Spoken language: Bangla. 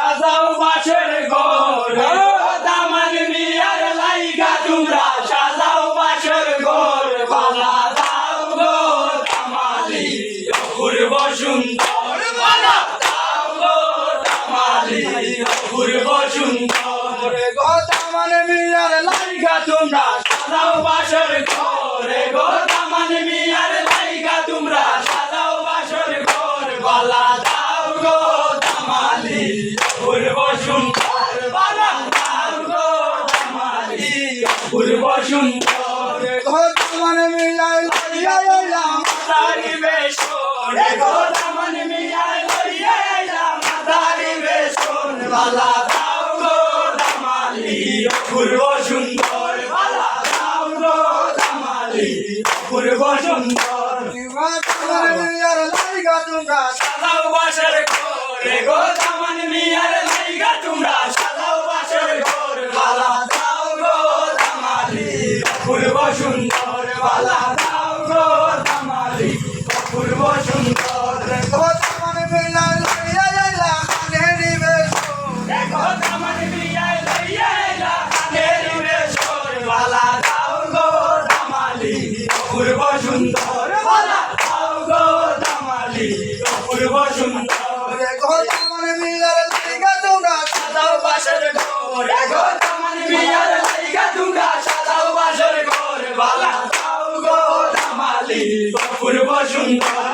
সাজাও বাসর ঘর দামান মিয়ার লাইগা তোমরা সাজাও বাসর ঘর বালা দাও গো দামালি। অপূর্ব সুন্দর বালা দাও গো দামালি। অপূর্ব সুন্দর গো দামান মিয়ার লাইগা তোমরা সাজাও বাসর ঘর গো দামান মিয়ার লাইগা তোমরা সাজাও বাসর ঘর বালা দাও গো দামালি অপূর্ব সুন্দর বালা দাও গো দামালি অপূর্ব সুন্দর গো দামান মিয়ার লাইগা তোমরা মাতারি বেশন গো দামান মিয়ার লাইগা মাতারি বেশন সুন্দর বালা সুন্দর ঘরে গো দামান মিয়ার লাইগা তোমরা সাজাও বাসর ঘর বালা দাও গো দামালি অপূর্ব সুন্দর বালা গো দামালি অপূর্ব সুন্দর দেখো দামান মিয়ার লাইগা কানের বেশর। বালা দাও গো দামালি অপূর্ব সুন্দর বালা দাও গো দামালি অপূর্ব সুন্দর সাজাও বাসর গো দামান মিয়ার লাইগা বাসর ঘর